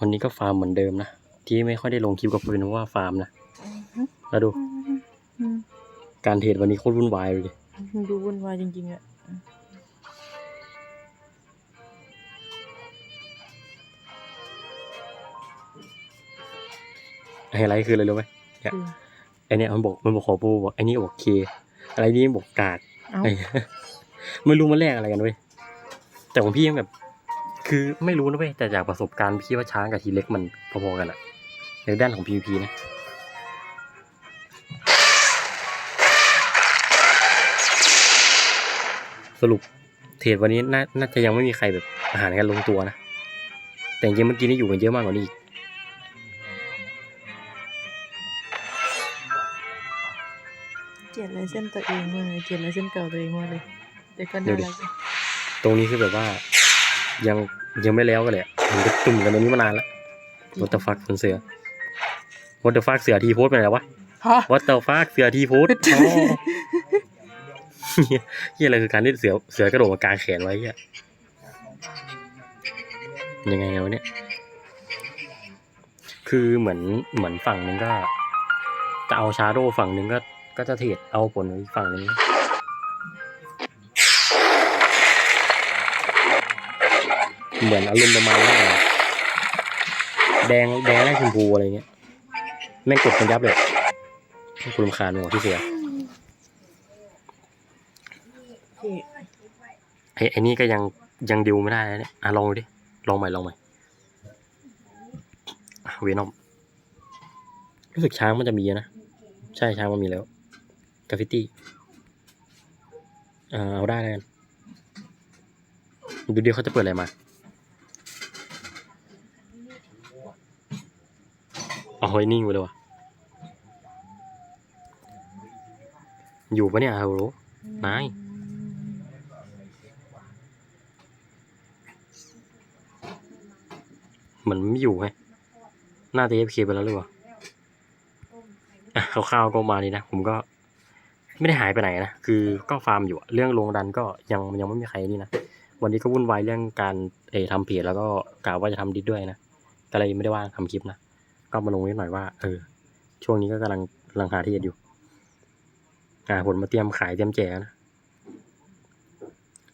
วันนี้ก็ฟาร์มเหมือนเดิมนะ ที่ไม่ค่อยได้ลงคลิปกับเพื่อนเพราะว่าฟาร์มนะ แล้วดูอืมการเทรดวันนี้โคตรวุ่นวายเลย ดูวุ่นวายจริงๆอะไฮไลท์คืออะไรรู้ไหมเนี่ยคือไอเนี่ยมันบอกมันบอกขอปูบอกไอนี่บอกเค อะไรนี่บอกกาดเอ้าไอ้ไม่รู้มันแลกอะไรกันเว้ย แต่ของพี่ยังแบบ คือไม่รู้นะเว้ยแต่จากประสบการณ์พี่ว่าช้างกับทีเล็กมันพอๆกันอะในด้านของ PVP นะสรุปเทรดวันนี้น่าน่าจะยังไม่มีใครแบบอาหารกันลงตัวนะ แต่จริงๆเมื่อกี้นี่อยู่กันเยอะมากกว่านี้อีกเกลียดลายเส้นตัวเองมากเลยเกลียดลายเส้นเก่าตัวเองมากเลยแต่ก็เดี๋น่ายวดิรักอะตรงนี้คือแบบว่า ยังยังไม่แล้วกันเลยอะมันก็ตุ่มกันตรงนี้มานานแล้ว What the fuck คนเสือ What the fuck เสือทีโพสไปไหนวะฮะ What the fuck เสือทีโพสอ๋อเหี้ยเฮียอะไรคือการที่เสือเสือกระโดดมากางแขนไว้เฮียยังไงวะเนี่ย คือเหมือนเหมือนฝั่งหนึงก็จะเอาชาโดฝั่งหนึงก็ก็จะเทรดเอาผลอีกฝั่งหนึง เหมือนอารมณ์ประมาณว่าแดงแดงแรกชมพูอะไรเงี้ยแม่งกดกันยับเลยคุณรำคาญหัวพี่เสือพี่ไอ้ไอ้นี่ก็ยังยังดิวไม่ได้นะเนี่ยอะลองดูดิ ลองใหม่ลองใหม่อะเวนอมรู้สึกช้างมันจะมีนะ ใช่ช้างมันมีแล้วกราฟิตี้อ่าเอาได้แล้วกันดูเดียวเขาจะเปิดอะไรมา เอาไว้นิ่งไปเลยวะอยู่ปะเนี่ยฮัลโหลนายเหมือนไม่อยู่ไงน่าจะ AFK ไปแล้วหรือเปล่าอะคร่าวๆก็มาณนี้นะ ผมก็ไม่ได้หายไปไหนนะ คือก็ฟาร์มอยู่ เรื่องลงดันก็ยังยังไม่มีใครนี่นะ วันนี้ก็วุ่นวายเรื่องการเออทำเพจแล้วก็กล่าวว่าจะทำดิสด้วยนะ ก็เลยไม่ได้ว่างทำคลิปนะ ก็มาลงนิดหน่อยว่า เออ ช่วงนี้ก็กำลังกำลังหาที่อยู่ อ่าผลมาเตรียมขายเตรียมแจกนะ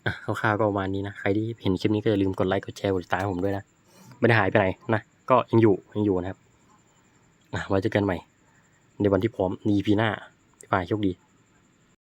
อะคร่าวๆก็ประมาณนี้นะ ใครที่เห็นคลิปนี้ก็อย่าลืมกดไลค์ กดแชร์ กดติดตามผมด้วยนะ ไม่ได้หายไปไหนนะ ก็ยังอยู่ยังอยู่นะครับอะไว้เจอกันใหม่ ในวันที่พร้อมใน EP หน้าบ๊ายบายโชคดี